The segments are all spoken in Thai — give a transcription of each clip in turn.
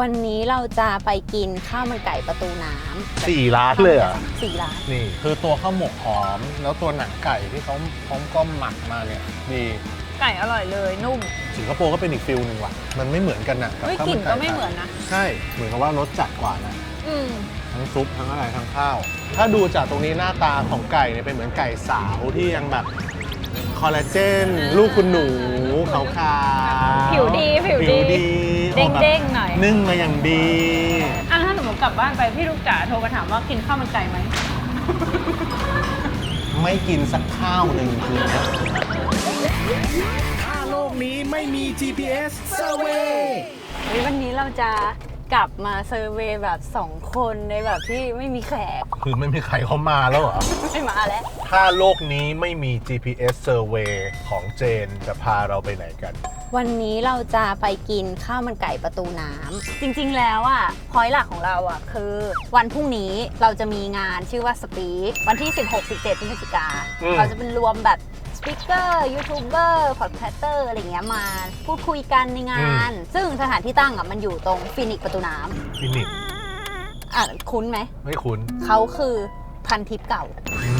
วันนี้เราจะไปกินข้าวมันไก่ประตูน้ำสี่ร้านเลยเหรอสี่ร้าน นี่ คือตัวข้าวหมกหอม แล้วตัวหนังไก่ที่เขาพร้อมก็หมักมาเนี่ยดีไก่อร่อยเลยนุ่ม สิงคโปร์ก็เป็นอีกฟิลหนึ่งว่ะ มันไม่เหมือนกันนะกับเฮ้ยข้าวกลิ่มันนไก่ก็ไม่เหมือนนะ ใช่ เหมือนกับว่ารสจัดกว่านะอืมทั้งซุปทั้งอะไรทั้งข้าว ถ้าดูจากตรงนี้หน้าตาของไก่เนี่ยเป็นเหมือนไก่สาวที่ยังแบบ คอลลาเจนอ่าลูกคุณหนูขาวๆผิวดีผิวดีดีเด้งออกแบบเด้งๆหน่อย นึ่งมาอย่างดี อะถ้าหนูกลับบ้านไปพี่ลูกจ๋าโทรมาถามว่ากินข้าวมันไก่ไหมไม่กินสักข้าวหนึ่งคือนะถ้าโลกนี้ไม่มี GPS Survey เฮ้ยวันนี้เราจะ กลับมาเซอร์เวย์แบบสองคนในแบบที่ไม่มีแขก คือไม่มีใครเข้ามาแล้วเหรอ ไม่มาแล้ว ถ้าโลกนี้ไม่มี GPS survey ของเจนจะพาเราไปไหนกัน วันนี้เราจะไปกินข้าวมันไก่ประตูน้ำจริงๆแล้วอะพอยหลักของเราอะคือ วันพรุ่งนี้เราจะมีงานชื่อว่าสปีกวันที่ 16-17พฤศจิกาอืม เราจะเป็นรวมแบบส ปิเกอร์ยูทูบเบอร์พอดแคสเตอร์อะไรเงี้ยมาพูดคุยกันในงาน ซึ่งสถานที่ตั้งอะมันอยู่ตรงฟินิกซ์ประตูน้ฟินิกซ์ำอะคุ้นไหม ไม่คุ้นเขาคือพันทิปเก่าอื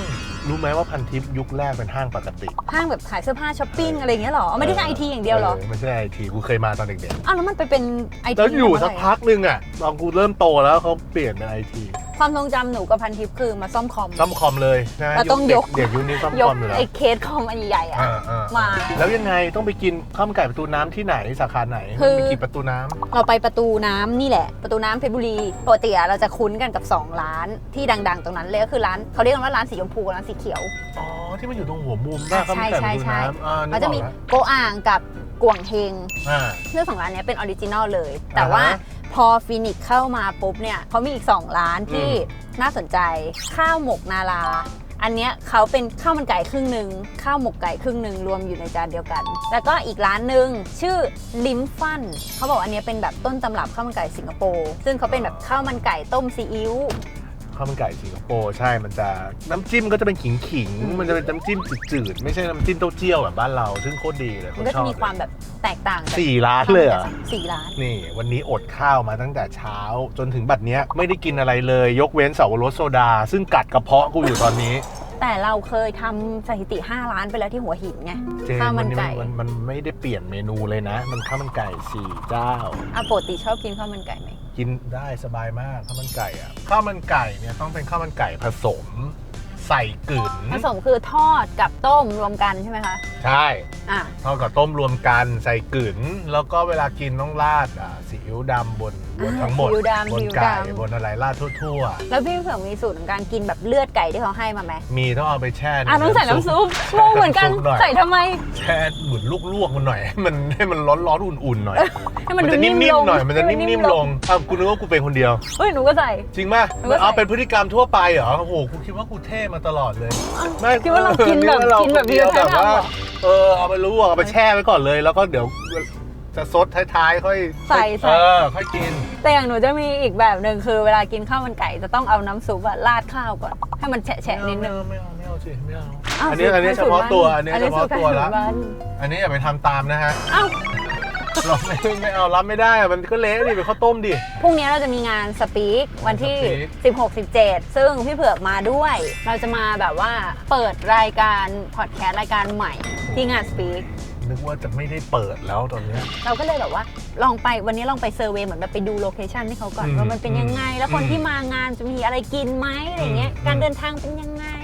มรู้ไหมว่าพันทิปยุคแรกเป็นห้างปกติห้างแบบขายเสื้อผ้าช้อปปิ้งอะไรเงี้ยเหรอ ไม่ได้ไอทีอย่างเดียวเหรอ ไม่ใช่ไอทีกูเคยมาตอนเด็กอ้าวแล้วมันไปเป็นไอๆ ทีแล้วอยู่สักพักหนึงอะตอนกูเริ่มโตแล้วเขาเปลี่ยนเป็นไอที ความทรงจำหนูกับพันทิปคือมาซ่อมคอม ซ่อมคอมเลยนะเราต้องยก เด็กยุคนี้ซ่อมยคอกมอยู่แล้วไอเคสคอมอันใหญ่ๆอะ อ่าอ่ามา แล้วยังไงต้องไปกินข้าวมันไก่ประตูน้ำที่ไหนสาขาไหนคือมีกี่ประตูน้ำเราไปประตูน้ำนี่แหละ ประตูน้ำเพชรบุรีปกติอะเราจะคุ้นกันกับ 2 ร้านที่ดัง ๆ ตรงนั้นเลยก็คือร้านเขาเรียกกันว่าร้านสีชมพูกับร้านสีเขียว อ๋อที่มันอยู่ตรงหัวมุมบ้าข้าวมันไก่ประตูน้ำอ่านึมันกจะออกมีแล้วโกอ่างกับ กวางเฮงอ่าเรื่องสองร้านเนี้ยเป็นออริจินอลเลย แต่ว่าอ่าฮะพอฟินิกซ์เข้ามาปุ๊บเนี่ยเขามีอีก 2 ร้านที่อืน่าสนใจข้าวหมกนารา อันเนี้ยเขาเป็นข้าวมันไก่ครึ่งหนึ่งข้าวหมกไก่ครึ่งหนึ่งรวมอยู่ในจานเดียวกัน แล้วก็อีกร้านหนึ่งชื่อลิมฟันเขาบอกอันเนี้ยเป็นแบบต้นตำรับข้าวมันไก่สิงคโปร์ซึ่งเขาเป็นแบบข้าวมันไก่ต้มซีอิ๊ว ข้าวมันไก่สิงคโปร์ใช่มันจะน้ำจิ้มก็จะเป็นขิงขิงๆอืมมันจะเป็นน้ำจิ้มจืดๆไม่ใช่น้ำจิ้มเต้าเจี้ยวแบบบ้านเราซึ่งโคตรดีเลยมันก็ชจะอบมีความแบบแตกต่างจากสี่ร้านเลยเหรอ สี่ร้าน นี่วันนี้อดข้าวมาตั้งแต่เช้า จนถึงบัดเนี้ยไม่ได้กินอะไรเลย ยกเว้นเสาวรสโซดา ซึ่งกัดกระเพาะกูอยู่ตอนนี้ แต่เราเคยทำสถิติ 5 ร้านไปแล้วที่หัวหินไง เจนข้าวมัวันนนี้ไก่มันมันไม่ได้เปลี่ยนเมนูเลยนะ มันข้าวมันไก่สี่เจ้าอะปกติชอบกินข้าวมันไก่ไหม กินได้สบายมากข้าวมันไก่อะข้าวมันไก่เนี่ยต้องเป็นข้าวมันไก่ผสม ใส่กึ๋นผสมคือทอดกับต้มรวมกันใช่ไหมคะ ใช่อะเท่ากับต้มรวมกันใส่กึ๋นแล้วก็เวลากินต้องราดอ่าซีอิ๊วดำบน บนทั้งหมดซีอิ๊วดำบนซีอิ๊วไก่ดำ บนอะไรราดทั่วแล้วพี่เผือกมีสูตรของการกินแบบเลือดไก่ที่เขาให้มาไหมๆ มีต้องเอาไปแช่ในอะต้องใส่น้ำซุปงงเหมือนกันำซุปหอยใส่ทำไม แช่เหมือนลวกๆมันหน่อยให้มันให้มันร้อนๆอุ่นๆหน่อยให้มันจะดูนิ่นิ่มมลงๆหน่อยมันจะให้นิ่มๆลงอ้าวกูนึกว่ากูเป็นคนเดียว เฮ้ยหนูก็ใส่ จริงป่ะหนูก็ใส่เอาเป็นพฤติกรรมทั่วไปเหรอ โอ้โห กูคิดว่ากูเท่มาตลอดเลย ไม่คิดว่าเรากินแบบคิดว่าเรากินแบบเดียวเดีแบยวบว่าเหรอเออ เอาไปลวกเอาไปแช่ไว้ก่อนเลย แล้วก็เดี๋ยว จะซดท้ายๆ ค่อยใส่ใส่ เออค่อยกิน แต่อย่างหนูจะมีอีกแบบหนึ่งคือเวลากินข้าวมันไก่จะต้องเอาน้ำซุปอะราดข้าวก่อน ให้มันแฉะๆนิดนึงไม่เอาไม่เอาสิไม่เอาาวอันนี้อันนี้สูเฉตรพาะบ้ตัวอันนี้เฉพาะสูตรตัวละสูตรบ้านอันนี้อย่าไปทำตามนะฮะอ้าวเราไม่ไม่เอารับไม่ได้อะมันก็เละดิเป็นข้าวต้มดิ พรุ่งนี้เราจะมีงานสปีกวันที่ Speak 16 17 ซึ่งพี่เผือกมาด้วย เราจะมาแบบว่าเปิดรายการพอดแคสต์รายการใหม่ที่งานสปีก นึกว่าจะไม่ได้เปิดแล้วตอนเนี้ย เราก็เลยแบบว่าลองไปวันนี้ลองไปเซอร์เวย์เหมือนแบบไปดูโลเคชันให้เขาก่อนอืมว่ามันเป็นยังไง แล้วคนอืมที่มางานจะมีอะไรกินไหมอะไรเงี้ยอืม การเดินทางเป็นยังไงอืม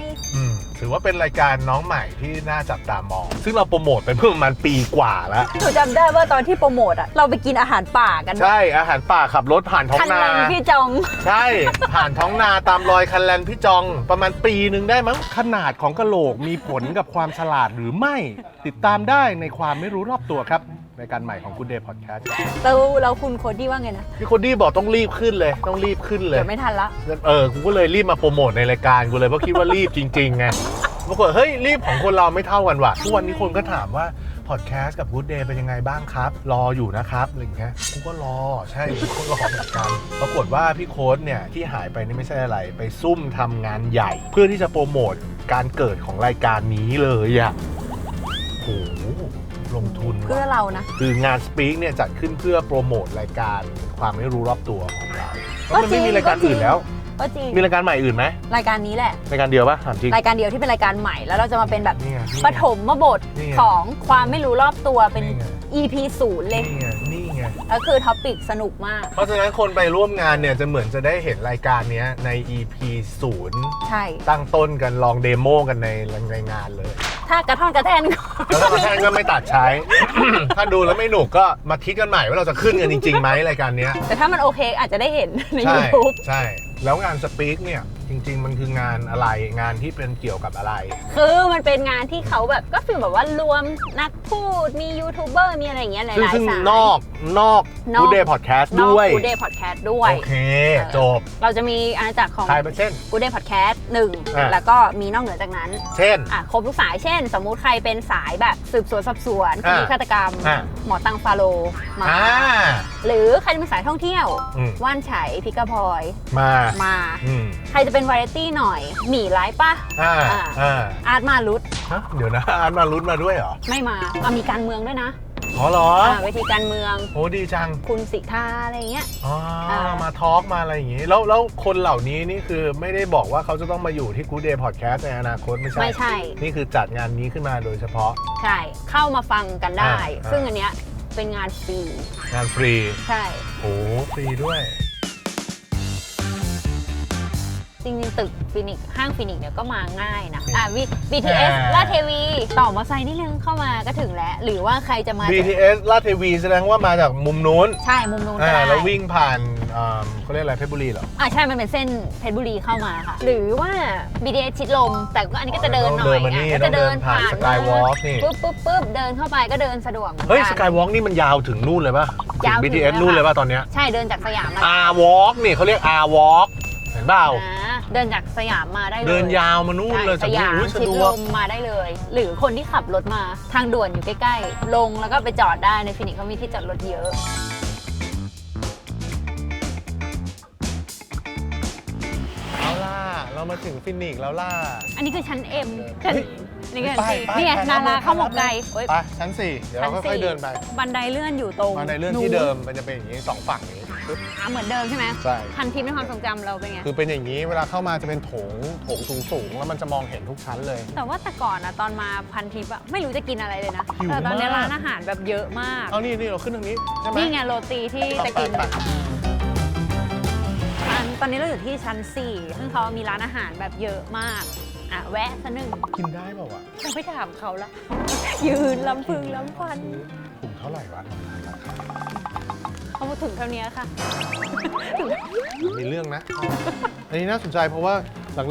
ถือว่าเป็นรายการน้องใหม่ที่น่าจับตามอง ซึ่งเราโปรโมทไปเพิ่งประมาณปีกว่าแล้ว หนูจำได้ว่าตอนที่โปรโมทอะเราไปกินอาหารป่ากันใช่อาหารป่าขับรถผ่านท้องคันนาแรงพี่จอง ใช่ ผ่านท้องนาตามรอยคันแลนพี่จองประมาณปีหนึ่งได้มั้ง ขนาดของกะโหลกมีผลกับความฉลาดหรือไม่ ติดตามได้ในความไม่รู้รอบตัวครับ รายการใหม่ของคุณเดย์พอดแคสต์แล้วแล้วคุณโคดี้ว่าไงนะพี่คนดี้บอกต้องรีบขึ้นเลย ต้องรีบขึ้นเลย เดี๋ยวไม่ทันละ เออกูก็เลยรีบมาโปรโมทในรายการกูเลยเพราะคิดว่ารีบจริงๆไงปรากฏเฮ้ยรีบของคนเราไม่เท่ากันว่ะทุกวันนี้คนก็ถามว่าพอดแคสต์กับ Good Day เป็นยังไงบ้างครับ รออยู่นะครับอะไรอย่างเงี้ยกูก็รอใช่กูก็รอเหมือนกันปรากฏว่าพี่โค้ดเนี่ยที่หายไปนี่ไม่ใช่อะไร ไปซุ่มทำงานใหญ่ เพื่อที่จะโปรโมทการเกิดของรายการนี้เลยอะโห ลงทุนเพื่อว่ะเรานะ คืองานสปีกเนี่ยจัดขึ้นเพื่อโปรโมทรายการความไม่รู้รอบตัวของเราเพก็ราะมันจริไม่งมีรายการก็จริง อื่นแล้ว ก็จริงมีรายการใหม่อื่นไหมรายการนี้แหละ รายการเดียวปะถามจริงรายการเดียวที่เป็นรายการใหม่แล้วเราจะมาเป็นแบบนี่ไงนี่ไง ปฐมบทนี่ไง ของความไม่รู้รอบตัวเป็น นี่ไง EP ศูนย์เลยนี่ไงนี่ไง ก็คือท็อปิกสนุกมาก เพราะฉะนั้นคนไปร่วมงานเนี่ยจะเหมือนจะได้เห็นรายการเนี้ยใน EP 0ใช่ ตั้งต้นกันลองเดโมกันในในงานเลย ถ้ากระท่อนกระแทนก็แล้วถ้ามาแทนก็ไม่ตัดใช้ ถ้าดูแล้วไม่หนุกก็มาคิดกันใหม่ว่าเราจะขึ้นกันจริงๆไหมรายการเนี้ยแต่ถ้ามันโอเคอาจจะได้เห็นใน ใช่ YouTube ใช่ แล้วงานสปีกเนี่ย จริง ๆ มันคืองานอะไรงานที่เป็นเกี่ยวกับอะไร คือมันเป็นงานที่เขาแบบก็ฟีลแบบว่ารวมนักพูดมียูทูบเบอร์มีอะไรอย่างเงี้ยหลายซึ่งๆซึ่งสาย นอกนอกนอก Good Day Podcast นอกด้วย กูเดย์พอดแคสต์ด้วย โอเค จบเราจะมีอาณาจักรของใครเป็นเช่น กูเดย์พอดแคสต์หนึ่งอะ แล้วก็มีนอกเหนือจากนั้น เช่น อะครบทุกสายเช่น สมมุติใครเป็นสายแบบสืบสวนสอบสวนคอะดีฆาตกรรม อะหมอตังฟาโลมา อ่าหรือใครเป็นสายท่องเที่ยว อืมว่านไฉพิกาพลอยมามา อืมใคร จะเป็นวาไรตี้หน่อย หมีไลฟ์ป่ะอ่าอะอ่าอาร์ตมารุดฮะเดี๋ยวนะอาร์ตมารุ้นมาด้วยเหรอไม่มาอะมีการเมืองด้วยนะอ๋อเหรออะเวทีการเมืองโหดีจังคุณสิทธาอะไรเงี้ย อ๋ออ่า มาทอล์กมาอะไรอย่างงี้ แล้วแล้วคนเหล่านี้นี่คือไม่ได้บอกว่าเขาจะต้องมาอยู่ที่ Good Day Podcast ในอนาคตไม่ใช่ ไม่ใช่ นี่คือจัดงานนี้ขึ้นมาโดยเฉพาะ ใช่ เข้ามาฟังกันได้ อ่าอ่า ซึ่งอันเนี้ยเป็นงานฟรี งานฟรี ใช่ โอ้ฟรีด้วย จริงๆตึกฟินิกห้างฟินิกเนี่ยก็มาง่ายนะอะ V- BTS อ่าลาดเทวีต่อมอไซค์นิดนึงเข้ามาก็ถึงแล้ว หรือว่าใครจะมาจาก BTS ลาดเทวีแสดงว่ามาจากมุมนู้นใช่มุมนู้นก็อ่าได้ แล้ววิ่งผ่านอ่าเขาเรียกอะไรเพชรบุรีเหรอ อะใช่มันเป็นเส้นเพชรบุรีเข้ามาค่ะ หรือว่า BTS ชิดลม แต่ก็อันนี้ก็จะเดินหน่ต้ออยงเดินมานี่อะก็จะเดินต้องเดินผ่านผ่าน Skywalk นี่ ปุ๊บปุ๊บปุ๊บเดินเข้าไปก็เดินสะดวกหมือนเฮ้ยกันสกายวอล์กนี่มันยาวถึงนู่นเลยป่ะถึยางวถึง BTS แล้วนู่นเลยค่ะป่ะตอนเนี้ย ใช่เดินจากสยามมา R Walk นี่เขาเรียก R Walk เห็นเปล่าอ่าเดินจากสยามมาได้เลยเดินยาวมานู่นเลยใช่สยามอุ๊ยสะชิดดลวกมมาได้เลย หรือคนที่ขับรถมาทางด่วนอยู่ใกล้ๆ ลงแล้วก็ไปจอดได้ในฟินิกส์เขามีที่จอดรถเยอะ เอาล่ะ เรามาถึงฟินิกส์แล้วล่ะ อันนี้คือชั้น M เฮ้ยนี่คือไปชั้นไปนี่ไงไปนาราไปข้าวหมกไก่เฮ้ยไปชั้น 4 เดี๋ยวเราชั้นค่อยสี่ๆเดินไปบันไดเลื่อนอยู่ตรงมาในเรื่องที่เดิมมันจะเป็นอย่างนี้สองฝั่งนี้ปึ๊บ อะเหมือนเดิมใช่ไหมใช่ทันทีในความทรงจำเราเป็นไง คือเป็นอย่างนี้เวลาเข้ามาจะเป็นโถงโถงสูงๆแล้วมันจะมองเห็นทุกชั้นเลย แต่ว่าแต่ก่อนอะตอนมาพันทิปอะไม่รู้จะกินอะไรเลยนะหิวแต่ตอนนี้มาก ร้านอาหารแบบเยอะมาก เอานี่นี่เราขึ้นทางนี้ใช่ไหมนี่ไงโรตีที่จะกินไปไปไปอันตอนนี้เราอยู่ที่ชั้น 4 ซึ่งเขามีร้านอาหารแบบเยอะมาก อะ แวะสักหนึ่งกินได้เปล่าวะยังไม่ถามเขาละ ยืนลำพึงลำพัน ถุงเท่าไหร่วะ เขามาถึงเท่านี้ค่ะ มีเรื่องนะ อันนี้น่าสนใจเพราะว่า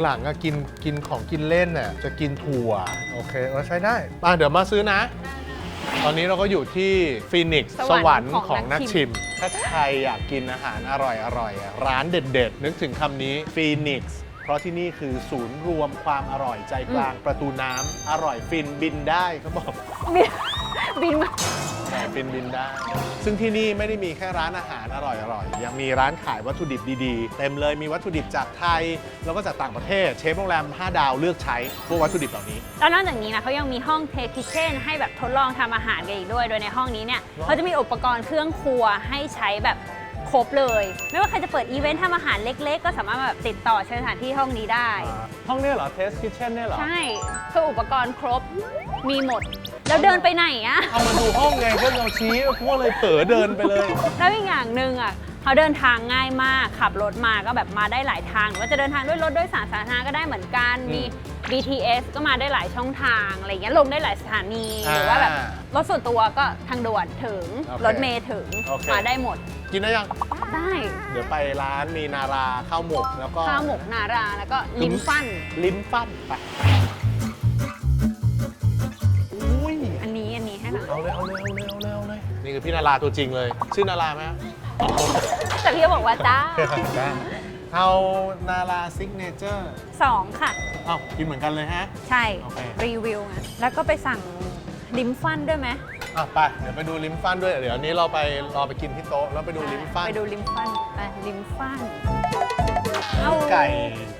หลังๆอะกินกินของกินเล่นน่ะจะกินถั่ว โอเคเออใช้ได้อะเดี๋ยวมาซื้อนะ ตอนนี้เราก็อยู่ที่ฟีนิกซ์สสววรรรรค์ค์ของของนักนักชิชิม ม ถ้าใครอยากกินอาหารอร่อยอร่อยอะร้านเด็ดๆ นึกถึงคำนี้ฟีนิกซ์เพราะที่นี่คือศูนย์รวมความอร่อยใจกลางประตูน้ำอร่อยฟินบินได้เขาบอก บินบินมาอร่อย ฟินบินได้ ซึ่งที่นี่ไม่ได้มีแค่ร้านอาหารอร่อยๆยังมีร้านขายวัตถุดิบดีๆ เต็มเลยมีวัตถุดิบจากไทย แล้วก็จากต่างประเทศ เชฟโรงแรม 5 ดาวเลือกใช้พวกวัตถุดิบเหล่านี้ แล้วนอกจากนี้นะเขายังมีห้องเทสคิเช่นให้แบบทดลองทำอาหารกันอีกด้วย โดยในห้องนี้เนี่ยว้าวเขาจะมีอุปกรณ์เครื่องครัวให้ใช้แบบครบเลย ไม่ว่าใครจะเปิดอีเวนต์ทำอาหารเล็ก ๆ ก็สามารถแบบติดต่อใช้สถานที่ห้องนี้ได้ ห้องนี้เหรอเทสคิทเช่นเนี่ยเหรอ ใช่คืออุปกรณ์ครบมีหมด แล้วเดินไปไหนอะเอามาดูห้องไงก็เราชี้พวกเลยเผลอเดินไปเลย แล้วอีกอย่างหนึ่งอะเขาเดินทางง่ายมากขับรถมาก็แบบมาได้หลายทางหรือว่าจะเดินทางด้วยรถด้วยสารสาธารณะก็ได้เหมือนกันอืมมี BTS ก็มาได้หลายช่องทางอะไรเงี้ยลงได้หลายสถานีอ่าหรือว่าแบบรถส่วนตัวก็ทางด่วนถึงโอเครถเมล์ถึงโอเค มาได้หมดกินได้ยัง ได้เดี๋ยวไปร้านมีนาราข้าวหมกแล้วก็ข้าวหมกนาราแล้วก็ลิ้มฟั่นลิ้มปั้นไป เอาเลยเอาเลยเอาเลยเอาเลยเอาเลยนี่คือพี่นาราตัวจริงเลย ชื่อนาราไหมฮะแต่พี่ก็บอกว่าจ้าได้เอานาราซิกเนเจอร์สองค่ะอ้าวกินเหมือนกันเลยฮะ ใช่ โอเค รีวิวไงแล้วก็ไปสั่งลิ้มฟั่นด้วยไหมอะไป เดี๋ยวไปดูลิมฟันด้วย เดี๋ยวอันนี้เราไปรอไปกินที่โต๊ะแล้วไปดูลิมฟันไปดูลิ้มฟั่นไปลิ้มฟั่นไก่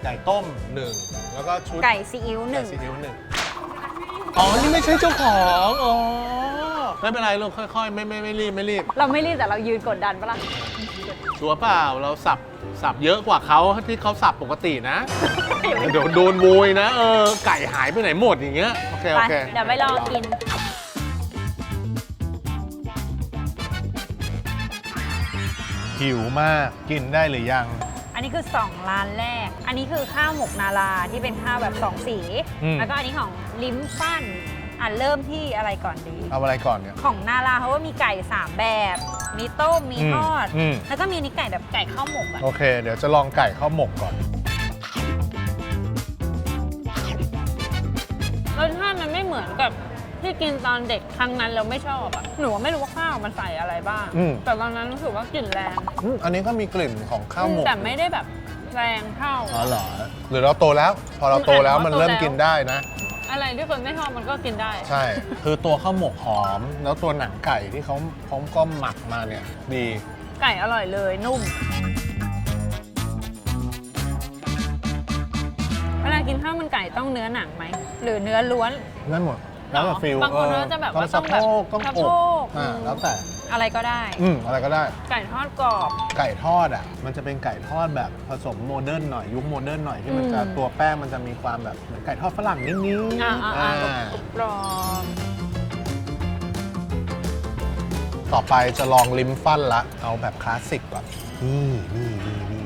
ไก่ต้มหนึ่งแล้วก็ชุดไก่ซีอิ๊วหนึ่ง ไก่ซีอิ๊วหนึ่ง อ๋อ นี่ไม่ใช่เจ้าของ อ๋อ ไม่เป็นไรลูกค่อยๆ ไม่ไม่ไม่รีบไม่รีบ เราไม่รีบแต่เรายืนกดดันปะล่ะ ชัวร์เปล่าเราสับสับเยอะกว่าเขาที่เขาสับปกตินะ เดี๋ยวโดนโวยนะ เออ ไก่หายไปไหนหมดอย่างเงี้ย โอเค โอไปเค เดี๋ยวไปรอกิน หิวมากกินได้หรือยังอั นนี้คือ 2 ร้านแรก อันนี้คือข้าวหมกนาราที่เป็นข้าวแบบ 2 สี อืม แล้วก็อันนี้ของลิ้มฟั่นอะเริ่มที่อะไรก่อนดี เอาอะไรก่อนเนี่ย ของนาราเขาว่ามีไก่ 3 แบบ มีต้ม มีอืมทอดอืม แล้วก็มีอันนี้ไก่แบบไก่ข้าวหมกอะโอเค เดี๋ยวจะลองไก่ข้าวหมกก่อน รสชาติมันไม่เหมือนกับ ที่กินตอนเด็กครั้งนั้นเราไม่ชอบอะหนูไม่รู้ว่าข้าวมันใส่อะไรบ้าง อืม แต่ตอนนั้นรู้สึกว่ากลิ่นแรงอืมอันนี้ก็มีกลิ่นของข้าวหมกแต่ไม่ได้แบบแรงเท่า อ๋อเหรอ หรือเราโตแล้ว พอเราโตแล้วอืมมันเริ่มโตแล้วกินได้นะ อะไรที่คนไม่ชอบมันก็กินได้ ใช่ คือตัวข้าวหมกหอม แล้วตัวหนังไก่ที่เขาเขาก็หมักมาเนี่ย ดี ไก่อร่อยเลยนุ่มเวลากินข้าวมันไก่ต้องเนื้อหนังไหม หรือเนื้อล้วน นั่นหมด แล้วแต่ฟิลบางคนออก็จะแบบว่าสะโพกต้ต้อองงแบบอกสะโพกอ่าอืมแล้วแต่ อะไรก็ได้ อืมอะไรก็ได้ ไก่ทอดกรอบ ไก่ทอดอะ มันจะเป็นไก่ทอดแบบผสมโมเดิร์นหน่อยยุคโมเดิร์นหน่อยที่มันจะอืม ตัวแป้งมันจะมีความแบบเหมือนไก่ทอดฝรั่งนิดๆอ่าอ่าอ่าอ่ากรอบต่อไปจะลองลิมฟันละ เอาแบบคลาสสิกก่อนนี่นี่นี่นี่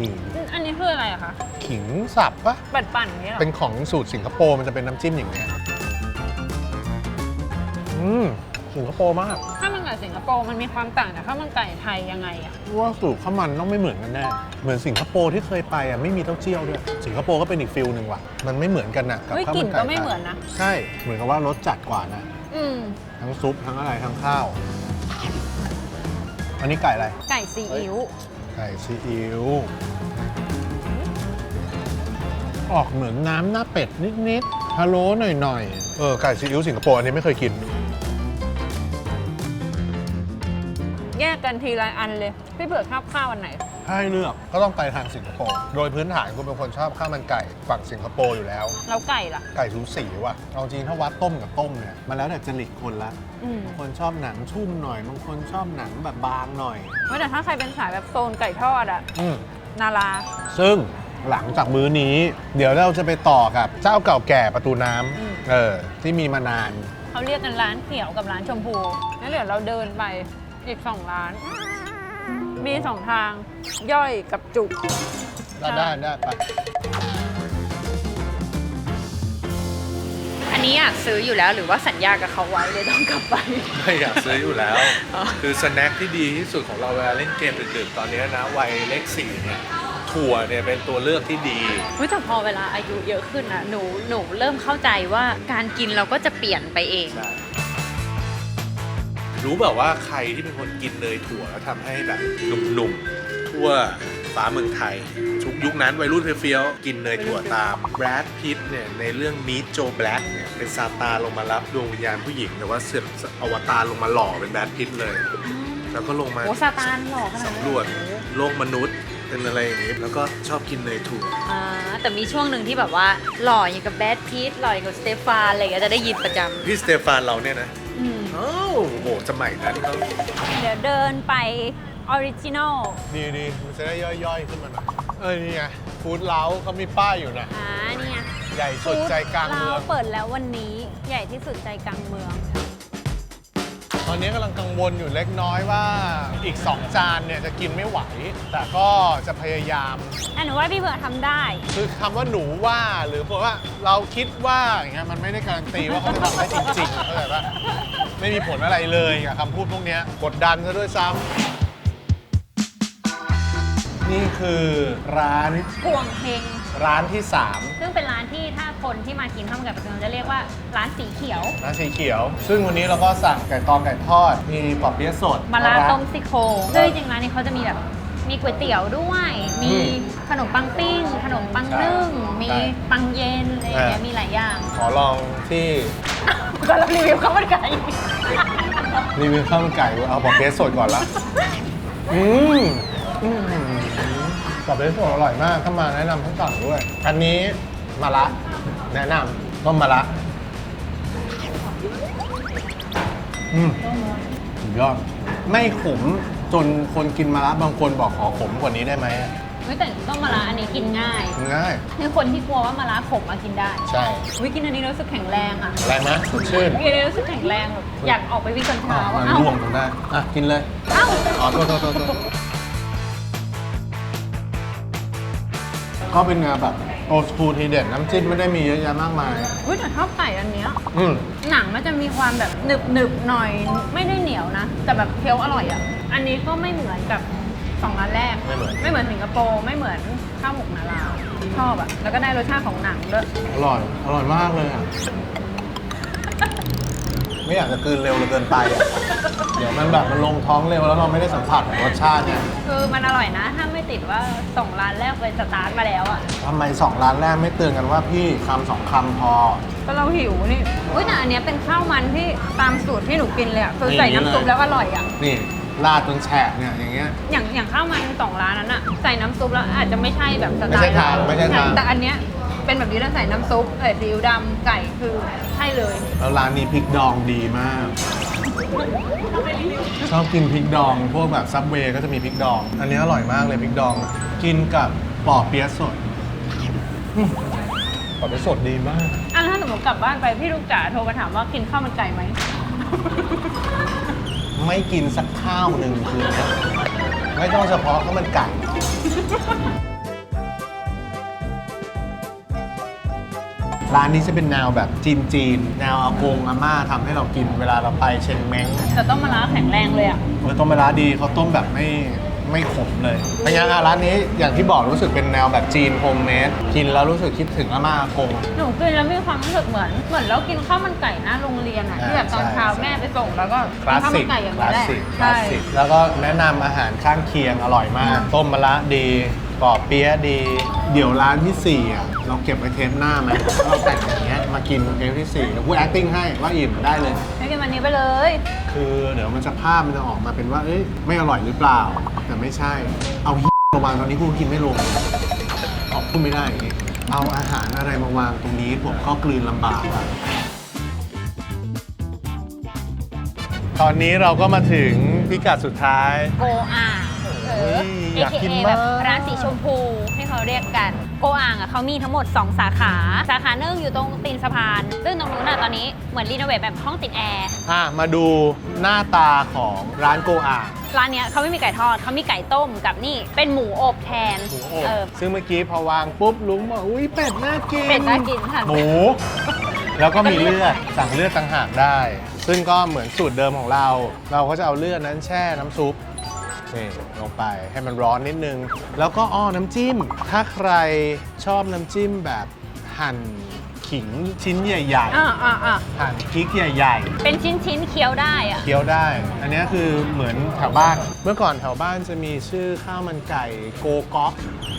นี่นี่อันนี้คืออะไรอะคะ ขิงสับปะ ปั่นปั่นๆอย่างนี้เหรอเป็นของสูตรสิงคโปร์มันจะเป็นน้ำจิ้มอย่างเงี้ย อืมสิงคโปร์มาก ข้าวมันไก่สิงคโปร์มันมีความต่างจากข้าวมันไก่ไทยยังไงอะว่าสูตรข้าวมันต้องไม่เหมือนกันแน่ เหมือนสิงคโปร์ที่เคยไปอะไม่มีเต้าเจี้ยวด้วย สิงคโปร์ก็เป็นอีกฟิลหนึ่งว่ะ มันไม่เหมือนกันนะกับเฮ้ยข้าวกลิ่มันนไก่ก็ไม่เหมือนนะ ใช่ เหมือนกับว่ารสจัดกว่านะ อืม ทั้งซุปทั้งอะไรทั้งข้าว อันนี้ไก่อะไร ไก่ซีอิ๊วไก่ซีอิ๊ว ออกเหมือนน้ำหน้าเป็ดนิดๆพะโล้หน่อยๆ เออ ไก่ซีอิ๊วสิงคโปร์อันนี้ไม่เคยกิน กกันทีละอันเลย พี่เผือกชอบข้าวอันไหนถ้าให้เลือกก็ต้องไปทางสิงคโปร์ โดยพื้นฐานกูเป็นคนชอบข้าวมันไก่ฝั่งสิงคโปร์อยู่แล้ว แล้วไก่ล่ะ ไก่สูสีว่ะเอาจริงถ้าวัดต้มกับต้มเนี่ยมันแล้วแต่จริตคนละอืม บางคนชอบหนังชุ่มหน่อยบางคนชอบหนังแบบบางหน่อยเว้ยแต่ถ้าใครเป็นสายแบบโซนไก่ทอดอะอืม นารา ซึ่งหลังจากมื้อนี้ เดี๋ยวเราจะไปต่อกับเจ้าเก่าแก่ประตูน้ำเออที่มีมานาน เขาเรียกกันร้านเขียวกับร้านชมพูแล้วเดี๋ยวเราเดินไป อีกสองร้าน มีสองทาง ย่อยกับจุก ได้ได้ได้ไปอันนี้อยากซื้ออยู่แล้วหรือว่าสัญญากับเขาไว้เลยต้องกลับไป ไม่อยากซื้ออยู่แล้วคือสแน็คที่ดีที่สุดของเราเวลาเล่นเกมดึกๆตอนนี้นะวัยเลขสี่เนี่ยถั่วเนี่ยเป็นตัวเลือกที่ดี เฮ้ยแต่พอเวลาอายุเยอะขึ้นอะหนูหนูเริ่มเข้าใจว่าการกินเราก็จะเปลี่ยนไปเอง ใช่ รู้แบบว่าใครที่เป็นคนกินเนยถั่วแล้วทำให้แบบหนุ่มๆ ทั่วฟ้าเมืองไทยชุกยุคนั้นวัยรุ่นเฟี้ยวๆกินเนยถั่วตามแบรดพิตเนี่ยในเรื่อง Meet Joe Black เนี่ยเป็นซาตานลงมารับดวงวิญญาณผู้หญิง แต่ว่าเสือกอวตารลงมาหล่อเป็นแบรดพิตเลย แล้วก็ลงมาโอ้ซาตานหลอกขนาดนั้นสำรวจโลกมนุษย์เป็นอะไรอย่างนี้แล้วก็ชอบกินเนยถั่ว อ่าแต่มีช่วงหนึ่งที่แบบว่า หล่ออย่างกับแบดพีทหล่ออย่างกับสเตฟานอะไรอย่างเงี้ยจะได้ยินประจพี่สเตฟานเราเนี่ยนะำ อืมอ้าวโอ้โหสมัยนั้นเขาเดี๋ยวเดินไปออริจินอลดีดีมันจะได้ย่อยๆขึ้นมาหน่อยเออนี่ไงฟู้ดเล้าเขามีป้ายอยู่นะอ่าเนี่ยใหญ่สุดใจกลางเมือง เปิดแล้ววันนี้ใหญ่ที่สุดใจกลางเมือง ตอนนี้กำลังกังวลอยู่เล็กน้อยว่าอีก 2 จานเนี่ยจะกินไม่ไหว แต่ก็จะพยายามอันหนูว่าพี่เบิร์ดทำได้ คือคำว่าหนูว่าหรือบอกว่าเราคิดว่าอย่างเงี้ยมันไม่ได้การันตีว่าเขาจะทำได้จริงๆเข้าใจปะ ไม่มีผลอะไรเลยกับคำพูดพวกเนี้ยกดดันซะด้วยซ้ำนี่คือร้านกวงเฮง ร้านที่3ซึ่งเป็นร้านที่ถ้าคนที่มากินข้าวมันไก่ประจำจะเรียกว่าร้านสีเขียวร้านสีเขียว ซึ่งวันนี้เราก็สั่งไก่ตอนไก่ทอด มีปอบเปี๊ยะสดมาลาร้ต้มซี่โครงซึ่งจริงๆร้านนี้เขาจะมีแบบมีก๋วยเตี๋ยวด้วย มีอืมขนมปังปิ้ง ขนมปังนึ่งใช่มีใช่ปังเย็นอะไรอย่างเงี้ยอ่ามีมีหลายอย่างขอลองที่ ก็เรารีวิวข้าวมันไก่ รีวิวข้าวมันไก่เอาปอบเปี๊ยะสดก่อนละอืมอืมปอบเปี๊ยะสดอร่อยมากถ้ามาแนะนำให้สั่งด้วย อันนี้มาละ แนะนำต้มมาละ อืมสุดยอด ไม่ขมจนคนกินมะระบางคนบอกขอขมกว่านี้ได้ไหม เฮ้ยแต่ต้มมะระอันนี้กินง่าย ง่าย คือคนที่กลัวว่ามะระขมมากินได้ใช่ วิกินอันนี้รู้สึกแข็งแรงอะอะไรนะสดชื่นกินอันนี้รู้สึกแข็งแรงแบบอยากออกไปวิ่งตอนอะเช้ามันเอ้าร่วงตรงได้ อะ กินเลย เอ้าอ๋อโทษโทษโทษโทษก็เป็นแนวแบบโอสคูทีเด็ดน้ำจิ้มไม่ได้มีเยอะแยะมากมาย เฮ้ยแต่ชอบไก่อันเนี้ย อืม หนังมันจะมีความแบบหนึบหนึบๆหน่อยไม่ได้เหนียวนะ แต่แบบเคี้ยวอร่อยอะ อันนี้ก็ไม่เหมือนกับ สองร้านแรก ไม่เหมือน ไม่เหมือนสิงคโปร์ไม่เหมือนข้าวหมกนาราชอบอะ แล้วก็ได้รสชาติของหนังด้วยอร่อย อร่อยมากเลยอะ ไม่อยากจะกลืนเร็วเหลือเกินไปอะเดี๋ยวมันแบบมันลงท้องเร็วแล้วเราไม่ได้สัมผัสของรสชาติเนี่ยคือมันอร่อยนะ ถ้าไม่ติดว่าสองร้านแรกไปสตาร์ทมาแล้วอะทำไมสองร้านแรกไม่เตือนกันว่าพี่คำสองคำพอ ก็เราหิวนี่อุ้ยแต่อันเนี้ยเป็นข้าวมันที่ตามสูตรที่หนูกินเลยอะคือใส่อย่างนี้น้ำซุปเลยแล้วอร่อยอะ นี่ ราดจนแฉะเนี่ยอย่างเงี้ย อย่างอย่างข้าวมันสองร้านนั้นอะใส่น้ำซุปแล้วอาจจะไม่ใช่แบบสไตล์ไม่ใช่ทางเรไม่ใช่ทาง แต่อันเนี้ยเป็นแบบนี้แล้วใส่น้ำซุปใส่ซีอิ๊วดำไก่คือใช่เลย แล้วร้านนี้พริกดองดีมาก ชอบกินพริกดองพวกแบบซับเวย์ก็จะมีพริกดอง อันนี้อร่อยมากเลยพริกดองกินกับปอเปี๊ยะสดอืมปอเปี๊ยะสดดีมาก อันถ้าสมมติกลับบ้านไปพี่ลูกจ๋าโทรมาถามว่ากินข้าวมันไก่ไหม ไม่กินสักข้าวหนึ่งคืนนี้ไม่ต้องเฉพาะข้าวมันไก่ ร้านนี้จะเป็นแนวแบบจีนจีนๆแนวอากงอาม่าทำให้เรากินเวลาเราไปเชงเม้งแต่ต้องมาล้าแข็งแรงเลยอะเออต้มเวลาดีเขาต้มแบบไม่ ไม่ขมเลยเป็นไงอะร้านนี้อย่างที่บอกรู้สึกเป็นแนวแบบจีนโฮมเมดกินแล้วรู้สึกคิดถึงอาม่าอากง หนูกินแล้วมีความรู้สึกเหมือน เหมือนเรากินข้าวมันไก่หน้าโรงเรียนอะอ่าที่แบบตอนใช่เช้าแม่ไปส่งแล้วก็คลาสข้าวมัสินกไก่อย่างคลานี้สแหละสิกคลาใช่สสิกแล้วก็แนะนำอาหารข้างเคียงอร่อยมาก ต้มมะระดี ปอบเปี๊ยะดี เดี๋ยวร้านที่สี่อะเราเก็บไว้เทปหน้าไหมแล้วเราแต่งอย่างเงี้ยมากินเทปที่สี่เดี๋ยวกู acting ให้ว่าอิ่มได้เลยให้กินวันนี้ไปเลย คือเดี๋ยวมันจะภาพมันจะออกมาเป็นว่าเอ้ยไม่อร่อยหรือเปล่า แต่ไม่ใช่ เอามาวางตอนนี้กูกินไม่ลงออกพูดไม่ได้อย่างงี้เอาอาหารอะไรมาวางตรงนี้ผมก็กลืนลำบากอะ ตอนนี้เราก็มาถึงพิกัดสุดท้าย โกอ่างเออเฮ้ยอยากกิน AKA มากแบบร้านสีชมพูให้เขาเรียกกัน โกอ่างอะเขามีทั้งหมด 2 สาขา สาขาหนึ่งอยู่ตรงตีนสะพาน ซึ่งตรงนู้นน่ะตอนนี้เหมือนรีโนเวทแบบห้องติดแอร์ อะมาดูหน้าตาของร้านโกอ่าง ร้านเนี้ยเขาไม่มีไก่ทอดเขามีไก่ต้มกับนี่เป็นหมูอบแทนหมูอบเออ ซึ่งเมื่อกี้พอวางปุ๊บลุงบอกอุ้ยเป็ดน่ากินเป็ดน่ากินค่ะ หมู แล้วก็มีเลือดสั่งเลือดต่างหากได้ ซึ่งก็เหมือนสูตรเดิมของเรา เราก็จะเอาเลือดนั้นแช่น้ำซุป นี่ลงไปให้มันร้อนนิดนึง แล้วก็อ้อน้ำจิ้ม ถ้าใครชอบน้ำจิ้มแบบหั่นขิงชิ้นใหญ่อ่าอ่าอ่าๆ หั่นพริกใหญ่เป็นชิ้นชิ้นๆเคี้ยวได้อะๆเคี้ยวได้ อันนี้คือเหมือนแถวบ้าน เมื่อก่อนแถวบ้านจะมีชื่อข้าวมันไก่โกก๊อก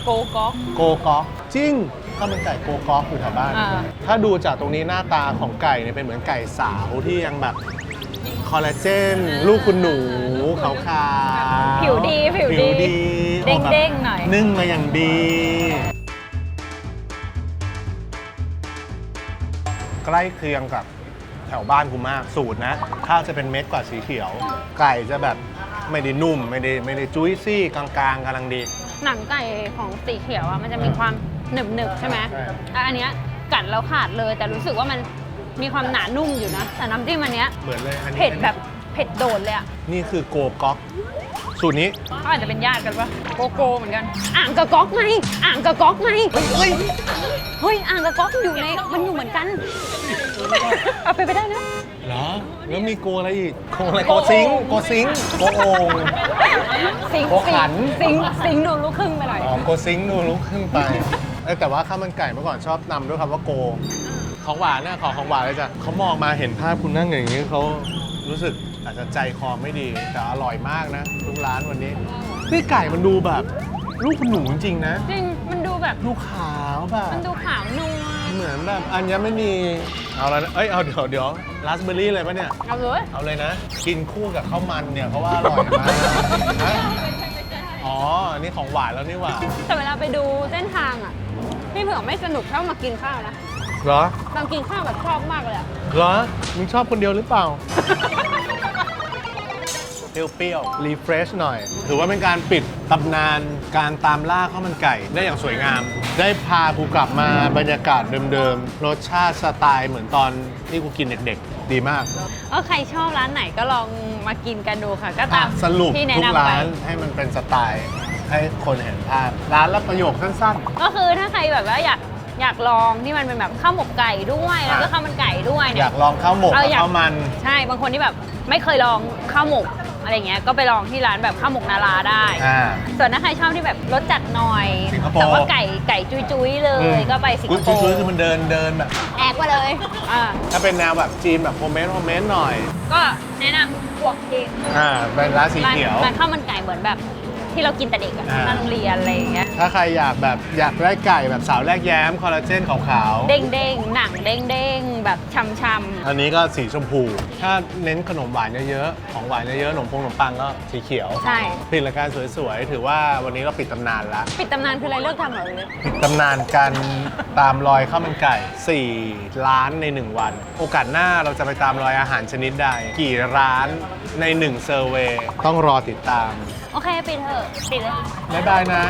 โกก๊อก โกก๊อกจริงข้าวมันไก่โกก๊อกอยู่แถวบ้าน อ่า ถ้าดูจากตรงนี้หน้าตาของไก่เนี่ยเป็นเหมือนไก่สาวที่ยังแบบ คอลลาเจน ลูกคุณหนูขาวๆผิวดีผิวดีดีเด้งออกแบบเด้งๆหน่อย นึ่งมาอย่างดี ใกล้เคียงกับแถวบ้านกูมากสูตรนะ ข้าวจะเป็นเม็ดกว่าสีเขียว ไก่จะแบบไม่ได้นุ่ม ไม่ได้ไม่ได้จุ้ยซี่กลางๆกำลังดี หนังไก่ของสีเขียวอะมันจะมีความหนึบหนึบๆใช่ไหมใช่อะอันเนี้ยกัดแล้วขาดเลย แต่รู้สึกว่ามัน มีความหนานุ่มอยู่นะ แต่น้ำจิ้มอันเนี้ยเหมือนเลยอันนี้เผ็ดแบบเผ็ดโดดเลยอะนี่คือโกก๊อกสูตรนี้เขาอาจจะเป็นญาติกันปะโกโก้เหมือนกัน อ่างกับก๊อกไงอ่างกับก๊อกไงเฮ้ยเฮ้ยอ่างกับก๊อกอยู่ในมันอยู่เหมือนกันเอาไปไปได้นะเหรอแล้วมีโกอะไรอีกโกอะไรโกโกโอ่งซิงโกซิงโกโอ่งสิงโกขันสิงสิงดูลูกครึ่งไปหน่อยอ๋อโกซิงดูลุกขึ้นไปเอ้ยแต่ว่าข้าวมันไก่เมื่อก่อนชอบนำด้วยคำว่าโก ของหวานเนี่ยขอของหวานเลยจ้ะเขามองมาเห็นภาพคุณนั่งอย่างนี้เขารู้สึกอาจจะใจคอไม่ดี แต่อร่อยมากนะทุกร้านวันนี้นี่ไก่มันดูแบบ ลูกคุณหนูจริงๆนะ จริง มันดูแบบ ดูขาวแบบมันดูขาวนัวเหมือนแบบอันยังไม่มีเอาแล้วนะเอ้ยเอาเดี๋ยวเดี๋ยวราสเบอร์รี่เลยปะเนี่ย เอาเลยเอาเลยนะ กินคู่กับข้าวมันเนี่ยเพราะว่าอร่อยมากฮะอ๋ออันนี้ของหวานแล้วนี่หว่า แต่เวลาไปดูเส้นทางอะ พี่เผือกไม่สนุกเท่ามากินข้าวนะ เหรอตอนกินข้าวแบบชอบมากเลยอะเหรอมึงชอบคนเดียวหรือเปล่า เปรี้ยวๆรีเฟรชหน่อย ถือว่าเป็นการปิดตำนานการตามล่าข้าวมันไก่ได้อย่างสวยงาม ได้พากูกลับมาบรรยากาศเดิมๆ รสชาติสไตล์เหมือนตอนที่กูกินเด็กๆ ดีมากก็ใครชอบร้านไหนก็ลองมากินกันดูค่ะ ก็ตามสรุปที่แนะทุกนำไป ร้านให้มันเป็นสไตล์ ให้คนเห็นภาพ ร้านละประโยคสั้นก็คือถ้าใครแบบว่าอยาก อยากลองที่มันเป็นแบบข้าวหมกไก่ด้วยแล้วก็อะข้าวมันไก่ด้วยๆอเนี่ย ยากลองข้าวหมกเอกับออยาก ข้าวมัน ใช่บางคนที่แบบไม่เคยลองข้าวหมกอะไรเงี้ยก็ไปลองที่ร้านแบบข้าวหมกนาราได้ อ่า ส่วนถ้าใครชอบที่แบบรสจัดหน่อยสิงคโปร์ แต่ว่าไก่ไก่จุยๆเลย ก็ไปสิงคโปจุ้ยร์ๆคือมันเดินเดินแบบ แอกมาเลยอ่าถ้าเป็นแนวแบบจีนแบบโฮมเมดโฮมเมดหน่อย ก็แนะนำพวกเองอ่าเป็นร้านสีร้านเขียว ร้านข้าวมันไก่เหมือนแบบ ที่เรากินแต่เด็กอะอ่าหน้าโรงเรียนอะไรอย่างเงี้ยถ้าใครอยากแบบอยากได้ไก่แบบสาวแรกแย้มคอลลาเจนขาวเด้งเด้งๆหนังเด้งเด้งๆ แบบช่ำๆอันนี้ก็สีชมพู ถ้าเน้นขนมหวานเยอะๆ ของหวานเยอะๆ ขนมปงขนมปังก็สีเขียวๆ ใช่ปิดรายการสวยๆ ถือว่าวันนี้เราปิดตำนานละ ปิดตำนานคืออะไรเลิกทำเหรอเลยปิดตำนานการตามรอยข้าวมันไก่4ล้านใน 1 วัน โอกาสหน้าเราจะไปตามรอยอาหารชนิดใด กี่ร้านใน1เซอร์เวย์ต้องรอติดตาม โอเคปิดเถอะปิดเลย บ๊ายบายนะ